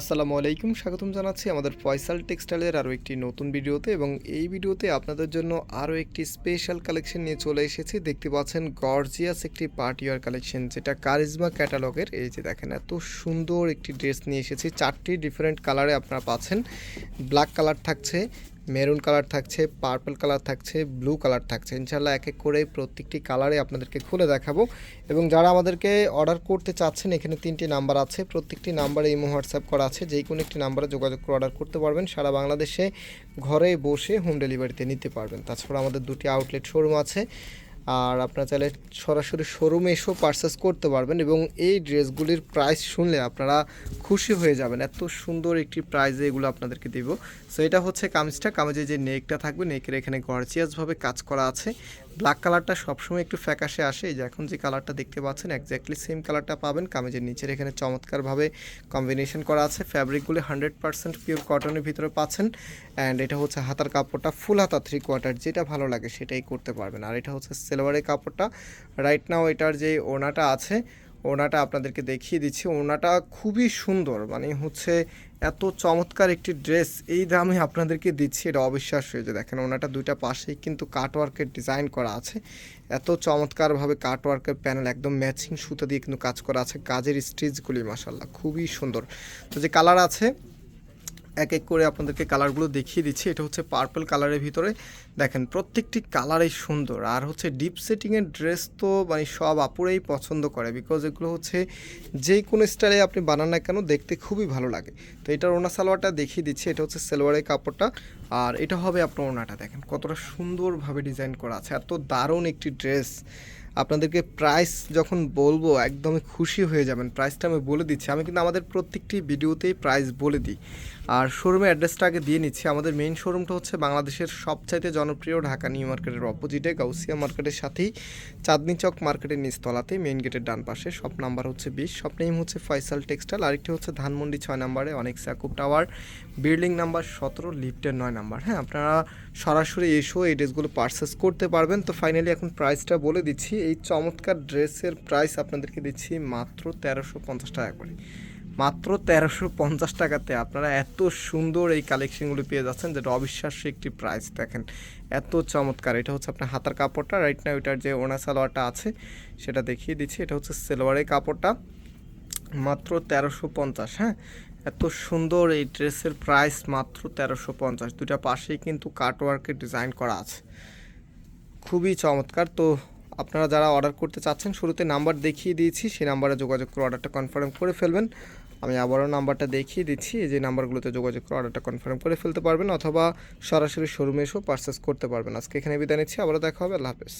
আসসালামু আলাইকুম, স্বাগতম জানাচ্ছি আমাদের ফয়সাল টেক্সটাইলের আরও একটি নতুন ভিডিওতে এবং এই ভিডিওতে আপনাদের জন্য আরও একটি স্পেশাল কালেকশন নিয়ে চলে এসেছি। দেখতে পাচ্ছেন গর্জিয়াস একটি পার্টিওয়ার কালেকশন, যেটা কারিজমা ক্যাটালগের। এই যে দেখেন, এত সুন্দর একটি ড্রেস নিয়ে এসেছি, চারটি ডিফারেন্ট কালারে আপনারা পাচ্ছেন। ব্ল্যাক কালার থাকছে মেরুন কালার থাকছে, পার্পল কালার থাকছে, ব্লু কালার থাকছে। ইনশাল্লাহ এক এক করে প্রত্যেকটি কালারে আপনাদেরকে খুলে দেখাবো। এবং যারা আমাদেরকে অর্ডার করতে চাচ্ছেন, এখানে তিনটি নাম্বার আছে। প্রত্যেকটি নাম্বারে ইমো, হোয়াটসঅ্যাপ করা আছে। যেই কোনো একটি নাম্বারে যোগাযোগ করে অর্ডার করতে পারবেন। সারা বাংলাদেশে ঘরে বসে হোম ডেলিভারিতে নিতে পারবেন। তাছাড়া আমাদের দুটি আউটলেট শোরুম আছে। আর আপনারা চাইলে সরাসরি শোরুমে এসেও পারচেস করতে পারবেন এবং এই ড্রেসগুলির প্রাইস শুনলে আপনারা খুশি হয়ে যাবেন। এত সুন্দর একটি প্রাইজে এগুলো আপনাদেরকে দেব। সো এটা হচ্ছে কামিজটা। কামিজের যে নেকটা থাকবে নেকের এখানে গর্জিয়াসভাবে কাজ করা আছে। ব্ল্যাক কালারটা সবসময় একটু ফ্যাকাশে আসে। যে এখন যে কালারটা দেখতে পাচ্ছেন একজ্যাক্টলি সেম কালারটা পাবেন। কামিজের নিচের এখানে চমৎকারভাবে কম্বিনেশন করা আছে। ফ্যাব্রিকগুলি হান্ড্রেড পার্সেন্ট পিওর কটনের ভিতরে পাচ্ছেন। অ্যান্ড এটা হচ্ছে হাতার কাপড়টা ফুল হাতা থ্রি কোয়ার্টার যেটা ভালো লাগে সেটাই করতে পারবেন। আর এটা হচ্ছে সেলোয়ারের কাপড়টা। রাইট নাও এটার যে ওনাটা আছে ওনাটা আপনাদেরকে দেখিয়ে দিচ্ছি। ওনাটা খুবই সুন্দর মানে হচ্ছে এত চমৎকার একটি ড্রেস, এই দামে আপনাদেরকে দিচ্ছি। এটা অবিশ্বাস হয়ে যে দেখেন, ওনাটা দুইটা পাশেই কিন্তু কাটওয়ার্কের ডিজাইন করা আছে। এত চমৎকারভাবে কাটওয়ার্কের প্যানেল একদম ম্যাচিং সুতো দিয়ে কিন্তু কাজ করা আছে। কাজের স্টিচগুলি মাসাল্লাহ খুবই সুন্দর। তো যে কালার আছে এক এক করে আপনাদেরকে কালারগুলো দেখিয়ে দিচ্ছি। এটা হচ্ছে পার্পল কালারের ভিতরে। দেখেন, প্রত্যেকটি কালারই সুন্দর। আর হচ্ছে ডিপ সেটিংয়ের ড্রেস তো মানে সব আপুরেই পছন্দ করে বিকজ এগুলো হচ্ছে যে কোনো স্টাইলে আপনি বানান না কেন দেখতে খুবই ভালো লাগে। তো এটার ওনা সালোয়ারটা দেখিয়ে দিচ্ছি। এটা হচ্ছে সালোয়ারের কাপড়টা। আর এটা হবে আপনার ওনাটা দেখেন, কতটা সুন্দরভাবে ডিজাইন করা আছে। এত দারুণ একটি ড্রেস আপনাদেরকে প্রাইস যখন বলব, একদমই খুশি হয়ে যাবেন। প্রাইসটা আমি বলে দিচ্ছি। আমি কিন্তু আমাদের প্রত্যেকটি ভিডিওতেই প্রাইস বলে দিই। আর শোরুমের অ্যাড্রেসটা আগে দিয়ে নিচ্ছি। আমাদের মেইন শোরুমটা হচ্ছে বাংলাদেশের সবচাইতে জনপ্রিয় ঢাকা নিউ মার্কেটের অপোজিটে গাউসিয়া মার্কেটের সাথেই চাঁদনি চক মার্কেটের নিচতলাতে মেইন গেটের ডান পাশে শপ নাম্বার হচ্ছে বিশ। শপ নেম হচ্ছে ফয়সাল টেক্সটাইল আরেকটি হচ্ছে ধানমন্ডি ছয় নাম্বারে অনেক সাকুব টাওয়ার বিল্ডিং নাম্বার সতেরো লিফটের নয় নাম্বার হ্যাঁ আপনারা সরাসরি এসেও এই ড্রেসগুলো পারচেস করতে পারবেন। তো ফাইনালি এখন প্রাইসটা বলে দিচ্ছি। এই চমৎকার ড্রেসের প্রাইস আপনাদেরকে দিচ্ছি মাত্র তেরোশো পঞ্চাশ টাকা করে। মাত্র তেরোশো পঞ্চাশ টাকাতে আপনারা এত সুন্দর এই কালেকশনগুলো পেয়ে যাচ্ছেন, যেটা অবিশ্বাস্য একটি প্রাইস দেখেন। এত চমৎকার। এটা হচ্ছে আপনার হাতার কাপড়টা রাইট না ওইটার যে ওনা সালোয়ারটা আছে, সেটা দেখিয়ে দিচ্ছি। এটা হচ্ছে সেলোয়ারের কাপড়টা। মাত্র তেরোশো পঞ্চাশ হ্যাঁ? এত সুন্দর এই ড্রেসের প্রাইস মাত্র তেরোশো পঞ্চাশ। দুটা পাশেই কিন্তু কাটওয়ার্কের ডিজাইন করা আছে। খুবই চমৎকার। তো আপনারা যারা অর্ডার করতে চাচ্ছেন, শুরুতে নাম্বার দেখিয়ে দিয়েছি। সেই নাম্বারে যোগাযোগ করে অর্ডারটা কনফার্ম করে ফেলবেন। আমি আবারও নাম্বারটা দেখিয়ে দিচ্ছি যে নাম্বারগুলোতে যোগাযোগ করে অর্ডারটা কনফার্ম করে ফেলতে পারবেন অথবা সরাসরি শোরুমে এসেও পারচেস করতে পারবেন। আজকে এখানে বিদায় নিচ্ছি, আবারও দেখা হবে, আল্লাহ হাফেজ।